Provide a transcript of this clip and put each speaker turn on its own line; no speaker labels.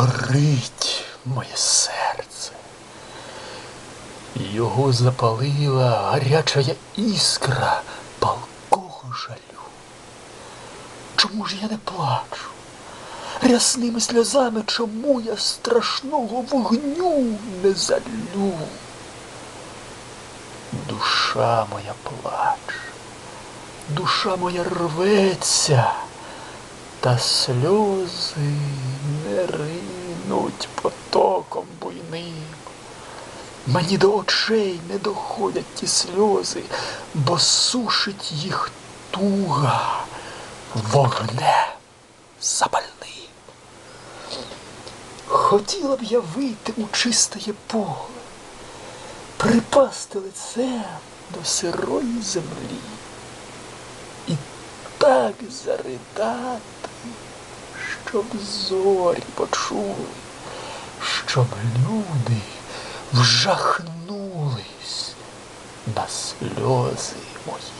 горить моє серце. Його запалила гаряча іскра палкого жалю. Чому ж я не плачу? Рясними сльозами чому я страшного вогню не залю? Душа моя плаче, душа моя рветься, та сльози не ринуть потоком буйним. Мені до очей не доходять ті сльози, бо сушить їх туга вогнем запальним. Хотіла б я вийти у чистає поле, припасти лицем до сирої землі і так заридати, щоб зорі почули, щоб люди вжахнулись на сльози мої.